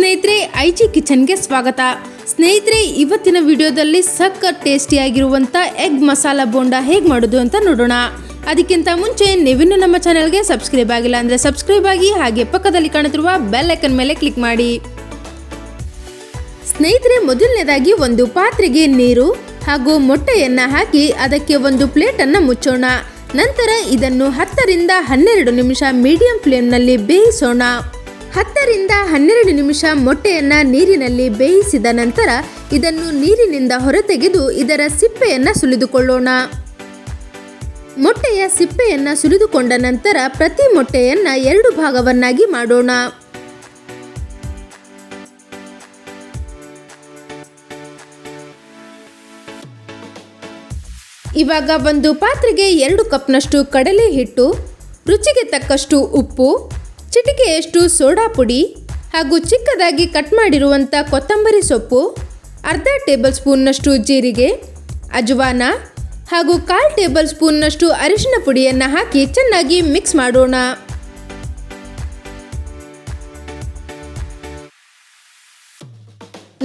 ಸ್ನೇಹಿತರೆ, ಐಜಿ ಕಿಚನ್ಗೆ ಸ್ವಾಗತ. ಸ್ನೇಹಿತರೆ, ಇವತ್ತಿನ ವಿಡಿಯೋದಲ್ಲಿ ಸಖತ್ ಟೇಸ್ಟಿಯಾಗಿರುವಂಥ ಎಗ್ ಮಸಾಲ ಬೋಂಡ ಹೇಗೆ ಮಾಡೋದು ಅಂತ ನೋಡೋಣ. ಅದಕ್ಕಿಂತ ಮುಂಚೆ ನೀವಿನ್ನು ನಮ್ಮ ಚಾನೆಲ್ಗೆ ಸಬ್ಸ್ಕ್ರೈಬ್ ಆಗಿಲ್ಲ ಅಂದರೆ ಸಬ್ಸ್ಕ್ರೈಬ್ ಆಗಿ ಹಾಗೆ ಪಕ್ಕದಲ್ಲಿ ಕಾಣುತ್ತಿರುವ ಬೆಲ್ ಐಕನ್ ಮೇಲೆ ಕ್ಲಿಕ್ ಮಾಡಿ. ಸ್ನೇಹಿತರೆ, ಮೊದಲನೇದಾಗಿ ಒಂದು ಪಾತ್ರೆಗೆ ನೀರು ಹಾಗೂ ಮೊಟ್ಟೆಯನ್ನ ಹಾಕಿ ಅದಕ್ಕೆ ಒಂದು ಪ್ಲೇಟನ್ನು ಮುಚ್ಚೋಣ. ನಂತರ ಇದನ್ನು ಹತ್ತರಿಂದ ಹನ್ನೆರಡು ನಿಮಿಷ ಮೀಡಿಯಂ ಫ್ಲೇಮ್ನಲ್ಲಿ ಬೇಯಿಸೋಣ. ಹತ್ತರಿಂದ ಹನ್ನೆರಡು ನಿಮಿಷ ಮೊಟ್ಟೆಯನ್ನ ನೀರಿನಲ್ಲಿ ಬೇಯಿಸಿದ ನಂತರ ಇದನ್ನು ನೀರಿನಿಂದ ಹೊರತೆಗೆದು ಇದರ ಸಿಪ್ಪೆಯನ್ನು ಸುಲಿದುಕೊಳ್ಳೋಣ. ಮೊಟ್ಟೆಯ ಸಿಪ್ಪೆಯನ್ನು ಸುಲಿದುಕೊಂಡ ನಂತರ ಪ್ರತಿ ಮೊಟ್ಟೆಯನ್ನ ಎರಡು ಭಾಗವನ್ನಾಗಿ ಮಾಡೋಣ. ಇವಾಗ ಒಂದು ಪಾತ್ರೆಗೆ ಎರಡು ಕಪ್ನಷ್ಟು ಕಡಲೆ ಹಿಟ್ಟು ರುಚಿಗೆ ತಕ್ಕಷ್ಟು ಉಪ್ಪು ಚಿಟಿಕೆಯಷ್ಟು ಸೋಡಾ ಪುಡಿ ಹಾಗೂ ಚಿಕ್ಕದಾಗಿ ಕಟ್ ಮಾಡಿರುವಂಥ ಕೊತ್ತಂಬರಿ ಸೊಪ್ಪು, ಅರ್ಧ ಟೇಬಲ್ ಸ್ಪೂನ್ನಷ್ಟು ಜೀರಿಗೆ, ಅಜ್ವಾನ ಹಾಗೂ ಕಾಲು ಟೇಬಲ್ ಸ್ಪೂನ್ನಷ್ಟು ಅರಿಶಿನ ಪುಡಿಯನ್ನು ಹಾಕಿ ಚೆನ್ನಾಗಿ ಮಿಕ್ಸ್ ಮಾಡೋಣ.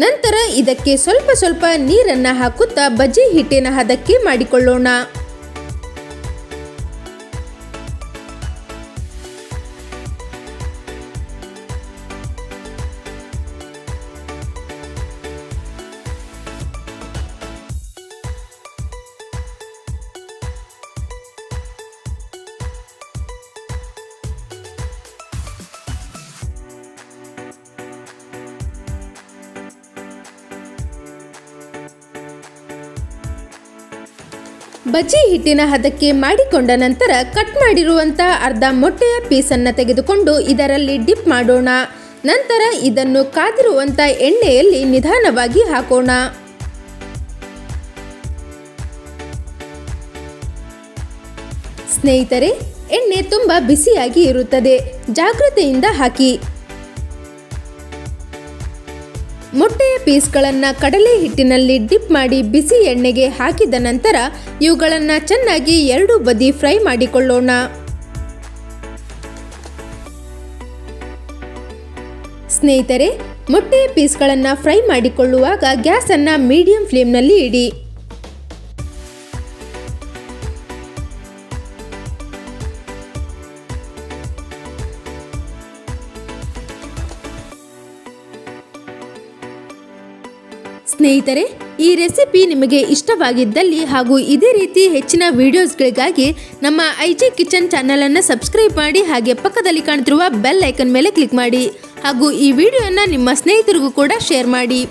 ನಂತರ ಇದಕ್ಕೆ ಸ್ವಲ್ಪ ಸ್ವಲ್ಪ ನೀರನ್ನು ಹಾಕುತ್ತಾ ಬಜ್ಜಿ ಹಿಟ್ಟಿನ ಹದಕ್ಕೆ ಮಾಡಿಕೊಳ್ಳೋಣ. ಬಜ್ಜಿ ಹಿಟ್ಟಿನ ಹದಕ್ಕೆ ಮಾಡಿಕೊಂಡ ನಂತರ ಕಟ್ ಮಾಡಿರುವಂಥ ಅರ್ಧ ಮೊಟ್ಟೆಯ ಪೀಸನ್ನು ತೆಗೆದುಕೊಂಡು ಇದರಲ್ಲಿ ಡಿಪ್ ಮಾಡೋಣ. ನಂತರ ಇದನ್ನು ಕಾದಿರುವಂಥ ಎಣ್ಣೆಯಲ್ಲಿ ನಿಧಾನವಾಗಿ ಹಾಕೋಣ. ಸ್ನೇಹಿತರೆ, ಎಣ್ಣೆ ತುಂಬ ಬಿಸಿಯಾಗಿ ಇರುತ್ತದೆ. ಜಾಗ್ರತೆಯಿಂದ ಹಾಕಿ. ಮೊಟ್ಟೆಯ ಪೀಸ್ಗಳನ್ನು ಕಡಲೆ ಹಿಟ್ಟಿನಲ್ಲಿ ಡಿಪ್ ಮಾಡಿ ಬಿಸಿ ಎಣ್ಣೆಗೆ ಹಾಕಿದ ನಂತರ ಇವುಗಳನ್ನು ಚೆನ್ನಾಗಿ ಎರಡು ಬದಿ ಫ್ರೈ ಮಾಡಿಕೊಳ್ಳೋಣ. ಸ್ನೇಹಿತರೆ, ಮೊಟ್ಟೆಯ ಪೀಸ್ಗಳನ್ನು ಫ್ರೈ ಮಾಡಿಕೊಳ್ಳುವಾಗ ಗ್ಯಾಸನ್ನು ಮೀಡಿಯಂ ಫ್ಲೇಮ್ನಲ್ಲಿ ಇಡಿ. ಸ್ನೇಹಿತರೆ, ಈ ರೆಸಿಪಿ ನಿಮಗೆ ಇಷ್ಟವಾಗಿದ್ದಲ್ಲಿ ಹಾಗೂ ಇದೇ ರೀತಿ ಹೆಚ್ಚಿನ ವಿಡಿಯೋಸ್ಗಳಿಗಾಗಿ ನಮ್ಮ ಐ ಜಿ ಕಿಚನ್ ಚಾನಲನ್ನು ಸಬ್ಸ್ಕ್ರೈಬ್ ಮಾಡಿ ಹಾಗೆ ಪಕ್ಕದಲ್ಲಿ ಕಾಣ್ತಿರುವ ಬೆಲ್ ಐಕನ್ ಮೇಲೆ ಕ್ಲಿಕ್ ಮಾಡಿ ಹಾಗೂ ಈ ವಿಡಿಯೋನ ನಿಮ್ಮ ಸ್ನೇಹಿತರಿಗೂ ಕೂಡ ಶೇರ್ ಮಾಡಿ.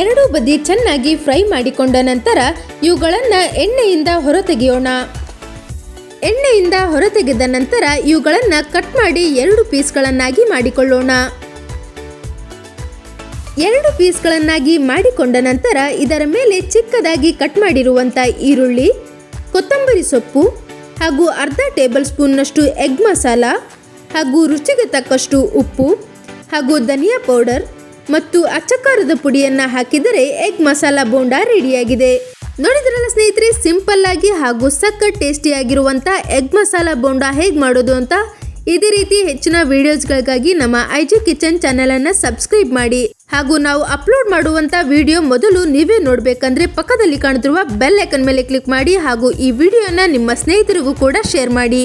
ಎರಡೂ ಬದಿ ಚೆನ್ನಾಗಿ ಫ್ರೈ ಮಾಡಿಕೊಂಡ ನಂತರ ಇವುಗಳನ್ನು ಎಣ್ಣೆಯಿಂದ ಹೊರತೆಗೆಯೋಣ. ಎಣ್ಣೆಯಿಂದ ಹೊರತೆಗೆದ ನಂತರ ಇವುಗಳನ್ನು ಕಟ್ ಮಾಡಿ ಎರಡು ಪೀಸ್ಗಳನ್ನಾಗಿ ಮಾಡಿಕೊಳ್ಳೋಣ. ಎರಡು ಪೀಸ್ಗಳನ್ನಾಗಿ ಮಾಡಿಕೊಂಡ ನಂತರ ಇದರ ಮೇಲೆ ಚಿಕ್ಕದಾಗಿ ಕಟ್ ಮಾಡಿರುವಂಥ ಈರುಳ್ಳಿ, ಕೊತ್ತಂಬರಿ ಸೊಪ್ಪು ಹಾಗೂ ಅರ್ಧ ಟೇಬಲ್ ಸ್ಪೂನ್ನಷ್ಟು ಎಗ್ ಮಸಾಲ ಹಾಗೂ ರುಚಿಗೆ ತಕ್ಕಷ್ಟು ಉಪ್ಪು ಹಾಗೂ ಧನಿಯಾ ಪೌಡರ್ ಮತ್ತು ಅಚ್ಚಕಾರದ ಪುಡಿಯನ್ನ ಹಾಕಿದರೆ ಎಗ್ ಮಸಾಲಾ ಬೋಂಡ ರೆಡಿಯಾಗಿದೆ. ನೋಡಿದ್ರಲ್ಲ ಸ್ನೇಹಿತರೆ, ಸಿಂಪಲ್ ಆಗಿ ಹಾಗೂ ಸಖತ್ ಟೇಸ್ಟಿ ಆಗಿರುವಂತ ಎಗ್ ಮಸಾಲಾ ಬೋಂಡ ಹೇಗೆ ಮಾಡೋದು ಅಂತ? ಇದೇ ರೀತಿ ಹೆಚ್ಚಿನ ವಿಡಿಯೋಸ್ಗಳಿಗಾಗಿ ನಮ್ಮ ಐ ಜಿ ಕಿಚನ್ ಚಾನೆಲ್ ಅನ್ನ ಸಬ್ಸ್ಕ್ರೈಬ್ ಮಾಡಿ. ಹಾಗೂ ನಾವು ಅಪ್ಲೋಡ್ ಮಾಡುವಂತ ವಿಡಿಯೋ ಮೊದಲು ನೀವೇ ನೋಡಬೇಕಂದ್ರೆ ಪಕ್ಕದಲ್ಲಿ ಕಾಣುತ್ತಿರುವ ಬೆಲ್ ಐಕನ್ ಮೇಲೆ ಕ್ಲಿಕ್ ಮಾಡಿ ಹಾಗೂ ಈ ವಿಡಿಯೋನ ನಿಮ್ಮ ಸ್ನೇಹಿತರಿಗೂ ಕೂಡ ಶೇರ್ ಮಾಡಿ.